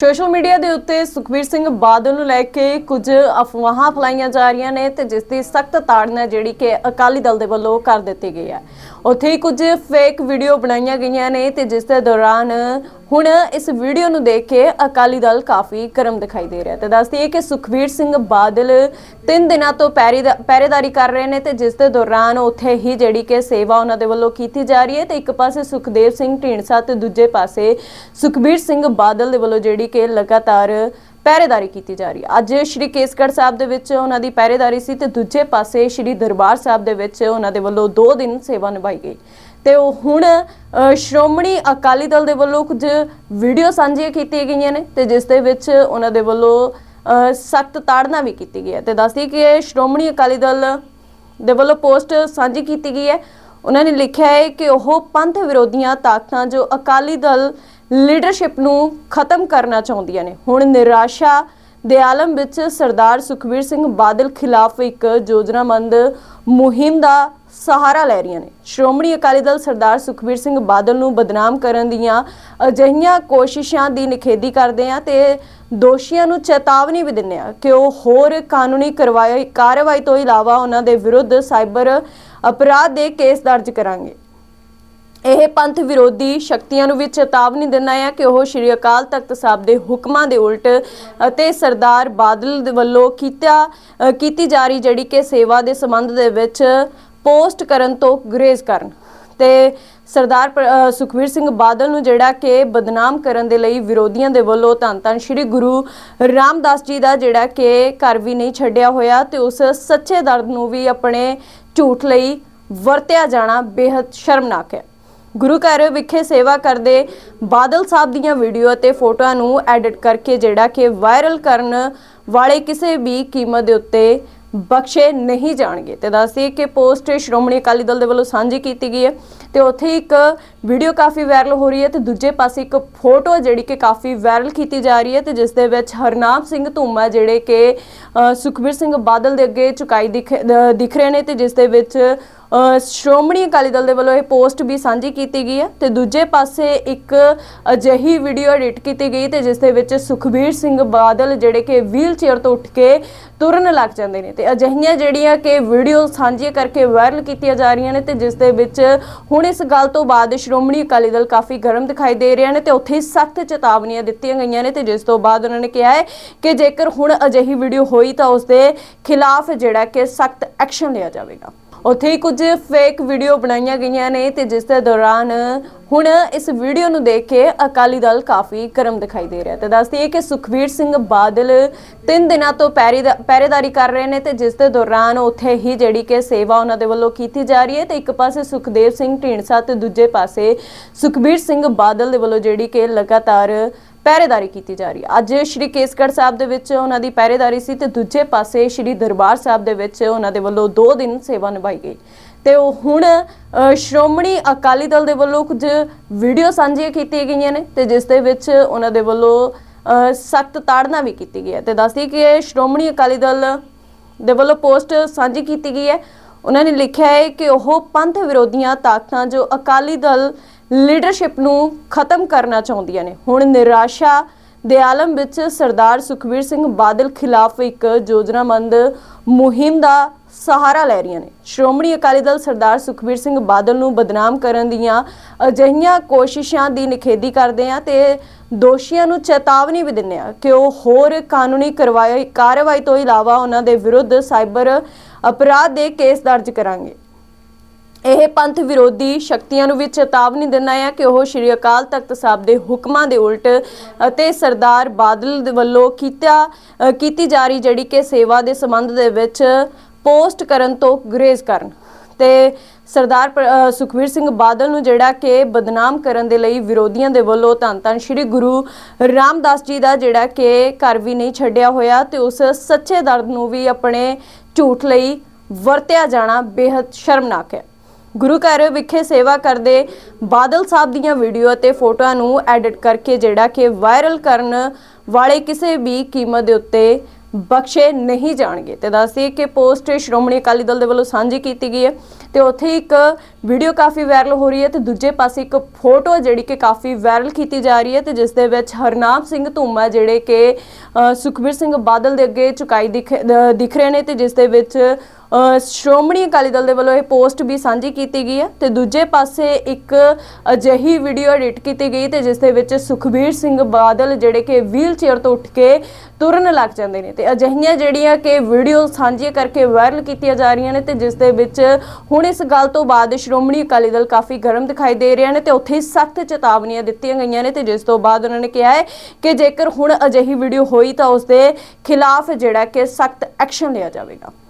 Social media ਦੇ ਉੱਤੇ ਸੁਖਬੀਰ ਸਿੰਘ ਬਾਦਲ ਨੂੰ ਲੈ ਕੇ ਕੁਝ ਅਫਵਾਹਾਂ ਫਲਾਈਆਂ ਜਾ ਰਹੀਆਂ ਨੇ ਤੇ ਜਿਸ ਦੀ ਸਖਤ ਤਾੜਨਾ ਜਿਹੜੀ ਕਿ ਅਕਾਲੀ ਦਲ ਦੇ ਵੱਲੋਂ ਕਰ ਦਿੱਤੀ ਗਈ ਹੈ। ਉੱਥੇ ਹੀ ਕੁਝ ਫੇਕ ਵੀਡੀਓ ਬਣਾਈਆਂ ਗਈਆਂ ਨੇ ਤੇ ਜਿਸ ਦੇ ਦੌਰਾਨ ਹੁਣ ਇਸ ਵੀਡੀਓ ਨੂੰ ਦੇਖ ਕੇ ਅਕਾਲੀ ਦਲ ਕਾਫੀ ਗਰਮ ਦਿਖਾਈ ਦੇ ਰਿਹਾ ਤੇ ਦੱਸਦੀ ਹੈ ਕਿ ਸੁਖਬੀਰ ਸਿੰਘ ਬਾਦਲ ਤਿੰਨ ਦਿਨਾਂ ਤੋਂ ਪਹਿਰੇ- ਪਹਿਰੇਦਾਰੀ ਕਰ ਰਹੇ ਨੇ ਤੇ ਜਿਸ ਦੇ ਦੌਰਾਨ ਉੱਥੇ ਹੀ ਜਿਹੜੀ ਕਿ ਸੇਵਾ ਉਹਨਾਂ ਦੇ ਵੱਲੋਂ ਕੀਤੀ ਜਾ ਰਹੀ ਹੈ ਤੇ ਇੱਕ ਪਾਸੇ ਸੁਖਦੇਵ ਸਿੰਘ ਢੀਂਡਸਾ ਤੇ ਦੂਜੇ ਪਾਸੇ ਸੁਖਬੀਰ ਸਿੰਘ ਬਾਦਲ ਦੇ ਵੱਲੋਂ ਜਿਹੜੀ ਕਿ ਲਗਾਤਾਰ ਪਹਿਰੇਦਾਰੀ ਕੀਤੀ ਜਾ ਰਹੀ ਹੈ। ਅੱਜ ਸ਼੍ਰੀ ਕੇਸਗੜ੍ਹ ਸਾਹਿਬ ਦੇ ਵਿੱਚ ਉਹਨਾਂ ਦੀ ਪਹਿਰੇਦਾਰੀ ਸੀ ਤੇ ਦੂਜੇ ਪਾਸੇ ਸ਼੍ਰੀ ਦਰਬਾਰ ਸਾਹਿਬ ਦੇ ਵਿੱਚ ਉਹਨਾਂ ਦੇ ਵੱਲੋਂ 2 ਦਿਨ ਸੇਵਾ ਨਿਭਾਈ ਗਈ। ਤੇ ਉਹ ਹੁਣ ਸ਼੍ਰੋਮਣੀ ਅਕਾਲੀ ਦਲ ਦੇ ਵੱਲੋਂ ਕੁਝ ਵੀਡੀਓ ਸਾਂਝੀਆਂ ਕੀਤੀਆਂ ਗਈਆਂ ਨੇ ਤੇ ਜਿਸ ਦੇ ਵਿੱਚ ਉਹਨਾਂ ਦੇ ਵੱਲੋਂ ਸਖਤ ਤਾੜਨਾ ਵੀ ਕੀਤੀ ਗਈ ਹੈ। ਤੇ ਦੱਸਦੀ ਕਿ ਸ਼੍ਰੋਮਣੀ ਅਕਾਲੀ ਦਲ ਦੇ ਵੱਲੋਂ ਪੋਸਟ ਸਾਂਝੀ ਕੀਤੀ ਗਈ ਹੈ। ਉਹਨਾਂ ਨੇ ਲਿਖਿਆ ਹੈ ਕਿ ਉਹ ਪੰਥ ਵਿਰੋਧੀਆਂ ਤਾਕਤਾਂ ਜੋ ਅਕਾਲੀ ਦਲ ਲੀਡਰਸ਼ਿਪ ਨੂੰ ਖਤਮ ਕਰਨਾ ਚਾਹੁੰਦੀਆਂ ਨੇ। ਹੁਣ ਨਿਰਾਸ਼ਾ ਦੇ ਆਲਮ ਵਿੱਚ ਸਰਦਾਰ ਸੁਖਬੀਰ ਸਿੰਘ ਬਾਦਲ ਖਿਲਾਫ ਇੱਕ ਯੋਜਨਾਮੰਦ ਮੁਹਿੰਮ ਦਾ ਸਹਾਰਾ ਲੈ ਰਹੀਆਂ ਨੇ। ਸ਼੍ਰੋਮਣੀ ਅਕਾਲੀ ਦਲ ਸਰਦਾਰ ਸੁਖਬੀਰ ਸਿੰਘ ਬਾਦਲ ਨੂੰ ਬਦਨਾਮ ਕਰਨ ਦੀਆਂ ਅਜਿਹੀਆਂ ਕੋਸ਼ਿਸ਼ਾਂ ਦੀ ਨਿਖੇਧੀ ਕਰਦੇ ਆ ਤੇ ਦੋਸ਼ੀਆਂ ਨੂੰ ਚੇਤਾਵਨੀ ਵੀ ਦਿੰਦੇ ਆ ਕਿ ਉਹ ਹੋਰ ਕਾਨੂੰਨੀ ਕਰਵਾਈ ਕਾਰਵਾਈ ਤੋਂ ਇਲਾਵਾ ਉਹਨਾਂ ਦੇ ਵਿਰੁੱਧ ਸਾਈਬਰ ਅਪਰਾਧ ਦੇ ਕੇਸ ਦਰਜ ਕਰਾਂਗੇ। ਇਹ ਪੰਥ ਵਿਰੋਧੀ ਸ਼ਕਤੀਆਂ ਨੂੰ ਵੀ ਚੇਤਾਵਨੀ ਦਿੰਦਾ ਹੈ ਕਿ ਉਹ ਸ਼੍ਰੀ ਅਕਾਲ ਤਖਤ ਸਾਹਿਬ ਦੇ ਹੁਕਮਾਂ ਦੇ ਉਲਟ ਅਤੇ ਸਰਦਾਰ ਬਾਦਲ ਦੇ ਵੱਲੋਂ ਕੀਤਾ ਕੀਤੀ ਜਾ ਰਹੀ ਜਿਹੜੀ ਕਿ ਸੇਵਾ ਦੇ ਸੰਬੰਧ ਦੇ ਵਿੱਚ ਪੋਸਟ ਕਰਨ ਤੋਂ ਗੁਰੇਜ਼ ਕਰਨ। ਤੇ ਸਰਦਾਰ ਪ- ਸੁਖਬੀਰ ਸਿੰਘ ਬਾਦਲ ਨੂੰ ਜਿਹੜਾ ਕਿ ਬਦਨਾਮ ਕਰਨ ਦੇ ਲਈ ਵਿਰੋਧੀਆਂ ਦੇ ਵੱਲੋਂ ਧੰਨ ਧੰਨ ਸ਼੍ਰੀ ਗੁਰੂ ਰਾਮਦਾਸ ਜੀ ਦਾ ਜਿਹੜਾ ਕਿ ਘਰ ਵੀ ਨਹੀਂ ਛੱਡਿਆ ਹੋਇਆ ਤੇ ਉਸ ਸੱਚੇ ਦਰਦ ਨੂੰ ਵੀ ਆਪਣੇ ਝੂਠ ਲਈ ਵਰਤਿਆ ਜਾਣਾ ਬੇहद ਸ਼ਰਮਨਾਕ ਹੈ। ਗੁਰੂ ਘਰ ਵਿਖੇ ਸੇਵਾ ਕਰਦੇ ਬਾਦਲ ਸਾਹਿਬ ਦੀਆਂ ਵੀਡੀਓ ਅਤੇ ਫੋਟੋਆਂ ਨੂੰ ਐਡਿਟ ਕਰਕੇ ਜਿਹੜਾ ਕਿ ਵਾਇਰਲ ਕਰਨ ਵਾਲੇ ਕਿਸੇ ਵੀ ਕੀਮਤ ਦੇ ਉੱਤੇ ਬਖਸ਼ੇ ਨਹੀਂ ਜਾਣਗੇ। ਤੇ ਦੱਸਦੇ ਕਿ ਪੋਸਟ ਸ਼੍ਰੋਮਣੀ ਅਕਾਲੀ ਦਲ ਦੇ ਵੱਲੋਂ ਸਾਂਝੀ ਕੀਤੀ ਗਈ ਹੈ ਤੇ ਉੱਥੇ ਇੱਕ ਵੀਡੀਓ ਕਾਫੀ ਵਾਇਰਲ ਹੋ ਰਹੀ ਹੈ ਤੇ ਦੂਜੇ ਪਾਸੇ ਇੱਕ ਫੋਟੋ ਜਿਹੜੀ ਕਿ ਕਾਫੀ ਵਾਇਰਲ ਕੀਤੀ ਜਾ ਰਹੀ ਹੈ ਤੇ ਜਿਸ ਦੇ ਵਿੱਚ ਹਰਨਾਮ ਸਿੰਘ ਧੂਮਾ ਜਿਹੜੇ ਕਿ ਸੁਖਬੀਰ ਸਿੰਘ ਬਾਦਲ ਦੇ ਅੱਗੇ ਚੁਕਾਈ ਦਿਖ ਦਿਖ ਰਹੇ ਨੇ ਤੇ ਜਿਸ ਦੇ ਵਿੱਚ ਸ਼੍ਰੋਮਣੀ ਅਕਾਲੀ ਦਲ ਦੇ ਵੱਲੋਂ ਇਹ ਪੋਸਟ ਵੀ ਸਾਂਝੀ ਕੀਤੀ ਗਈ ਹੈ ਤੇ ਦੂਜੇ ਪਾਸੇ ਇੱਕ ਅਜਿਹੀ ਵੀਡੀਓ ਐਡਿਟ ਕੀਤੀ ਗਈ ਤੇ ਜਿਸ ਦੇ ਵਿੱਚ ਸੁਖਬੀਰ ਸਿੰਘ ਬਾਦਲ ਜਿਹੜੇ ਕਿ ਵੀਲ ਚੇਅਰ ਤੋਂ ਉੱਠ ਕੇ ਤੁਰਨ ਲੱਗ ਜਾਂਦੇ ਨੇ ਤੇ ਅਜਿਹੀਆਂ ਜਿਹੜੀਆਂ ਕਿ ਵੀਡੀਓ ਸਾਂਝੀਆਂ ਕਰਕੇ ਵਾਇਰਲ ਕੀਤੀਆਂ ਜਾ ਰਹੀਆਂ ਨੇ ਤੇ ਜਿਸ ਦੇ ਵਿੱਚ ਹੁਣ ਇਸ ਗੱਲ ਤੋਂ ਬਾਅਦ ਸ਼੍ਰੋਮਣੀ ਅਕਾਲੀ ਦਲ ਕਾਫੀ ਗਰਮ ਦਿਖਾਈ ਦੇ ਰਿਹਾ ਨੇ ਤੇ ਉੱਥੇ ਹੀ ਸਖਤ ਚੇਤਾਵਨੀਆਂ ਦਿੱਤੀਆਂ ਗਈਆਂ ਨੇ ਤੇ ਜਿਸ ਤੋਂ ਬਾਅਦ ਉਹਨਾਂ ਨੇ ਕਿਹਾ ਹੈ ਕਿ ਜੇਕਰ ਹੁਣ ਅਜਿਹੀ ਵੀਡੀਓ ਹੋਈ ਤਾਂ ਉਸ ਦੇ ਖਿਲਾਫ ਜਿਹੜਾ ਕਿ ਸਖਤ ਐਕਸ਼ਨ ਲਿਆ ਜਾਵੇਗਾ। ਉੱਥੇ ਹੀ ਕੁਝ ਫੇਕ ਵੀਡੀਓ ਬਣਾਈਆਂ ਗਈਆਂ ਨੇ ਤੇ ਜਿਸ ਦੇ ਦੌਰਾਨ ਹੁਣ ਇਸ ਵੀਡੀਓ ਨੂੰ ਦੇਖ ਕੇ ਅਕਾਲੀ ਦਲ ਕਾਫੀ ਗਰਮ ਦਿਖਾਈ ਦੇ ਰਿਹਾ ਤੇ ਦੱਸਦੀ ਹੈ ਕਿ ਸੁਖਬੀਰ ਸਿੰਘ ਬਾਦਲ ਤਿੰਨ ਦਿਨਾਂ ਤੋਂ ਪਹਿਰੇ- ਪਹਿਰੇਦਾਰੀ ਕਰ ਰਹੇ ਨੇ ਤੇ ਜਿਸ ਦੇ ਦੌਰਾਨ ਉੱਥੇ ਹੀ ਜਿਹੜੀ ਕਿ ਸੇਵਾ ਉਹਨਾਂ ਦੇ ਵੱਲੋਂ ਕੀਤੀ ਜਾ ਰਹੀ ਹੈ ਤੇ ਇੱਕ ਪਾਸੇ ਸੁਖਦੇਵ ਸਿੰਘ ਢੀਂਡਸਾ ਤੇ ਦੂਜੇ ਪਾਸੇ ਸੁਖਬੀਰ ਸਿੰਘ ਬਾਦਲ ਦੇ ਵੱਲੋਂ ਜਿਹੜੀ ਕਿ ਲਗਾਤਾਰ ਪਹਿਰੇਦਾਰੀ ਕੀਤੀ ਜਾ ਰਹੀ ਹੈ। ਅੱਜ ਸ਼੍ਰੀ ਕੇਸਗੜ੍ਹ ਸਾਹਿਬ ਦੇ ਵਿੱਚ ਉਹਨਾਂ ਦੀ ਪਹਿਰੇਦਾਰੀ ਸੀ ਤੇ ਦੂਜੇ ਪਾਸੇ ਸ਼੍ਰੀ ਦਰਬਾਰ ਸਾਹਿਬ ਦੇ ਵਿੱਚ ਉਹਨਾਂ ਦੇ ਵੱਲੋਂ 2 ਦਿਨ ਸੇਵਾ ਨਿਭਾਈ ਗਈ। ਤੇ ਉਹ ਹੁਣ ਸ਼੍ਰੋਮਣੀ ਅਕਾਲੀ ਦਲ ਦੇ ਵੱਲੋਂ ਕੁਝ ਵੀਡੀਓ ਸਾਂਝੀਆਂ ਕੀਤੀਆਂ ਗਈਆਂ ਨੇ ਤੇ ਜਿਸ ਦੇ ਵਿੱਚ ਉਹਨਾਂ ਦੇ ਵੱਲੋਂ ਸਖਤ ਤਾੜਨਾ ਵੀ ਕੀਤੀ ਗਈ ਹੈ। ਤੇ ਦੱਸਦੀ ਕਿ ਸ਼੍ਰੋਮਣੀ ਅਕਾਲੀ ਦਲ ਦੇ ਵੱਲੋਂ ਪੋਸਟ ਸਾਂਝੀ ਕੀਤੀ ਗਈ ਹੈ। ਉਹਨਾਂ ਨੇ ਲਿਖਿਆ ਹੈ ਕਿ ਉਹ ਪੰਥ ਵਿਰੋਧੀਆਂ ਤਾਕਤਾਂ ਜੋ ਅਕਾਲੀ ਦਲ ਲੀਡਰਸ਼ਿਪ ਨੂੰ ਖਤਮ ਕਰਨਾ ਚਾਹੁੰਦੀਆਂ ਨੇ। ਹੁਣ ਨਿਰਾਸ਼ਾ ਦੇ ਆਲਮ ਵਿੱਚ ਸਰਦਾਰ ਸੁਖਬੀਰ ਸਿੰਘ ਬਾਦਲ ਖਿਲਾਫ ਇੱਕ ਯੋਜਨਾਮੰਦ ਮੁਹਿੰਮ ਦਾ ਸਹਾਰਾ ਲੈ ਰਹੀਆਂ ਨੇ। ਸ਼੍ਰੋਮਣੀ ਅਕਾਲੀ ਦਲ ਸਰਦਾਰ ਸੁਖਬੀਰ ਸਿੰਘ ਬਾਦਲ ਨੂੰ ਬਦਨਾਮ ਕਰਨ ਦੀਆਂ ਅਜਿਹੀਆਂ ਕੋਸ਼ਿਸ਼ਾਂ ਦੀ ਨਿਖੇਧੀ ਕਰਦੇ ਆ ਤੇ ਦੋਸ਼ੀਆਂ ਨੂੰ ਚੇਤਾਵਨੀ ਵੀ ਦਿੰਦੇ ਆ ਕਿ ਉਹ ਹੋਰ ਕਾਨੂੰਨੀ ਕਰਵਾਈ ਕਾਰਵਾਈ ਤੋਂ ਇਲਾਵਾ ਉਹਨਾਂ ਦੇ ਵਿਰੁੱਧ ਸਾਈਬਰ ਅਪਰਾਧ ਦੇ ਕੇਸ ਦਰਜ ਕਰਾਂਗੇ। ਇਹ ਪੰਥ ਵਿਰੋਧੀ ਸ਼ਕਤੀਆਂ ਨੂੰ ਵੀ ਚੇਤਾਵਨੀ ਦਿੰਦਾ ਹੈ ਕਿ ਉਹ ਸ਼੍ਰੀ ਅਕਾਲ ਤਖਤ ਸਾਹਿਬ ਦੇ ਹੁਕਮਾਂ ਦੇ ਉਲਟ ਅਤੇ ਸਰਦਾਰ ਬਾਦਲ ਦੇ ਵੱਲੋਂ ਕੀਤਾ ਕੀਤੀ ਜਾ ਰਹੀ ਜਿਹੜੀ ਕਿ ਸੇਵਾ ਦੇ ਸੰਬੰਧ ਦੇ ਵਿੱਚ ਪੋਸਟ ਕਰਨ ਤੋਂ ਗੁਰੇਜ਼ ਕਰਨ। ਤੇ ਸਰਦਾਰ ਪ- ਸੁਖਬੀਰ ਸਿੰਘ ਬਾਦਲ ਨੂੰ ਜਿਹੜਾ ਕਿ ਬਦਨਾਮ ਕਰਨ ਦੇ ਲਈ ਵਿਰੋਧੀਆਂ ਦੇ ਵੱਲੋਂ ਧੰਨ ਧੰਨ ਸ਼੍ਰੀ ਗੁਰੂ ਰਾਮਦਾਸ ਜੀ ਦਾ ਜਿਹੜਾ ਕਿ ਘਰ ਵੀ ਨਹੀਂ ਛੱਡਿਆ ਹੋਇਆ ਤੇ ਉਸ ਸੱਚੇ ਦਰਦ ਨੂੰ ਵੀ ਆਪਣੇ ਝੂਠ ਲਈ ਵਰਤਿਆ ਜਾਣਾ ਬੇहद ਸ਼ਰਮਨਾਕ ਹੈ। ਗੁਰੂ ਘਰ ਵਿਖੇ ਸੇਵਾ ਕਰਦੇ ਬਾਦਲ ਸਾਹਿਬ ਦੀਆਂ ਵੀਡੀਓ ਅਤੇ ਫੋਟੋਆਂ ਨੂੰ ਐਡਿਟ ਕਰਕੇ ਜਿਹੜਾ ਕਿ ਵਾਇਰਲ ਕਰਨ ਵਾਲੇ ਕਿਸੇ ਵੀ ਕੀਮਤ ਦੇ ਉੱਤੇ ਬਖਸ਼ੇ ਨਹੀਂ ਜਾਣਗੇ। ਤੇ ਦੱਸਦੇ ਕਿ ਪੋਸਟ ਸ਼੍ਰੋਮਣੀ ਅਕਾਲੀ ਦਲ ਦੇ ਵੱਲੋਂ ਸਾਂਝੀ ਕੀਤੀ ਗਈ ਹੈ ਤੇ ਉੱਥੇ ਇੱਕ ਵੀਡੀਓ ਕਾਫੀ ਵਾਇਰਲ ਹੋ ਰਹੀ ਹੈ ਤੇ ਦੂਜੇ ਪਾਸੇ ਇੱਕ ਫੋਟੋ ਜਿਹੜੀ ਕਿ ਕਾਫੀ ਵਾਇਰਲ ਕੀਤੀ ਜਾ ਰਹੀ ਹੈ ਤੇ ਜਿਸ ਦੇ ਵਿੱਚ ਹਰਨਾਮ ਸਿੰਘ ਧੂਮਾ ਜਿਹੜੇ ਕਿ ਸੁਖਬੀਰ ਸਿੰਘ ਬਾਦਲ ਦੇ ਅੱਗੇ ਚੁਕਾਈ ਦਿਖ ਦਿਖ ਰਹੇ ਨੇ ਤੇ ਜਿਸ ਦੇ ਵਿੱਚ ਸ਼੍ਰੋਮਣੀ ਅਕਾਲੀ ਦਲ ਦੇ ਵੱਲੋਂ ਇਹ ਪੋਸਟ ਵੀ ਸਾਂਝੀ ਕੀਤੀ ਗਈ ਹੈ ਤੇ ਦੂਜੇ ਪਾਸੇ ਇੱਕ ਅਜਿਹੀ ਵੀਡੀਓ ਐਡਿਟ ਕੀਤੀ ਗਈ ਤੇ ਜਿਸ ਦੇ ਵਿੱਚ ਸੁਖਬੀਰ ਸਿੰਘ ਬਾਦਲ ਜਿਹੜੇ ਕਿ ਵੀਲ ਚੇਅਰ ਤੋਂ ਉੱਠ ਕੇ ਤੁਰਨ ਲੱਗ ਜਾਂਦੇ ਨੇ ਤੇ ਅਜਿਹੀਆਂ ਜਿਹੜੀਆਂ ਕਿ ਵੀਡੀਓ ਸਾਂਝੀਆਂ ਕਰਕੇ ਵਾਇਰਲ ਕੀਤੀਆਂ ਜਾ ਰਹੀਆਂ ਨੇ ਤੇ ਜਿਸ ਦੇ ਵਿੱਚ ਹੁਣ ਇਸ ਗੱਲ ਤੋਂ ਬਾਅਦ ਸ਼੍ਰੋਮਣੀ ਅਕਾਲੀ ਦਲ ਕਾਫੀ ਗਰਮ ਦਿਖਾਈ ਦੇ ਰਿਹਾ ਨੇ ਤੇ ਉੱਥੇ ਹੀ ਸਖਤ ਚੇਤਾਵਨੀਆਂ ਦਿੱਤੀਆਂ ਗਈਆਂ ਨੇ ਤੇ ਜਿਸ ਤੋਂ ਬਾਅਦ ਉਹਨਾਂ ਨੇ ਕਿਹਾ ਹੈ ਕਿ ਜੇਕਰ ਹੁਣ ਅਜਿਹੀ ਵੀਡੀਓ ਹੋਈ ਤਾਂ ਉਸ ਦੇ ਖਿਲਾਫ ਜਿਹੜਾ ਕਿ ਸਖਤ ਐਕਸ਼ਨ ਲਿਆ ਜਾਵੇਗਾ।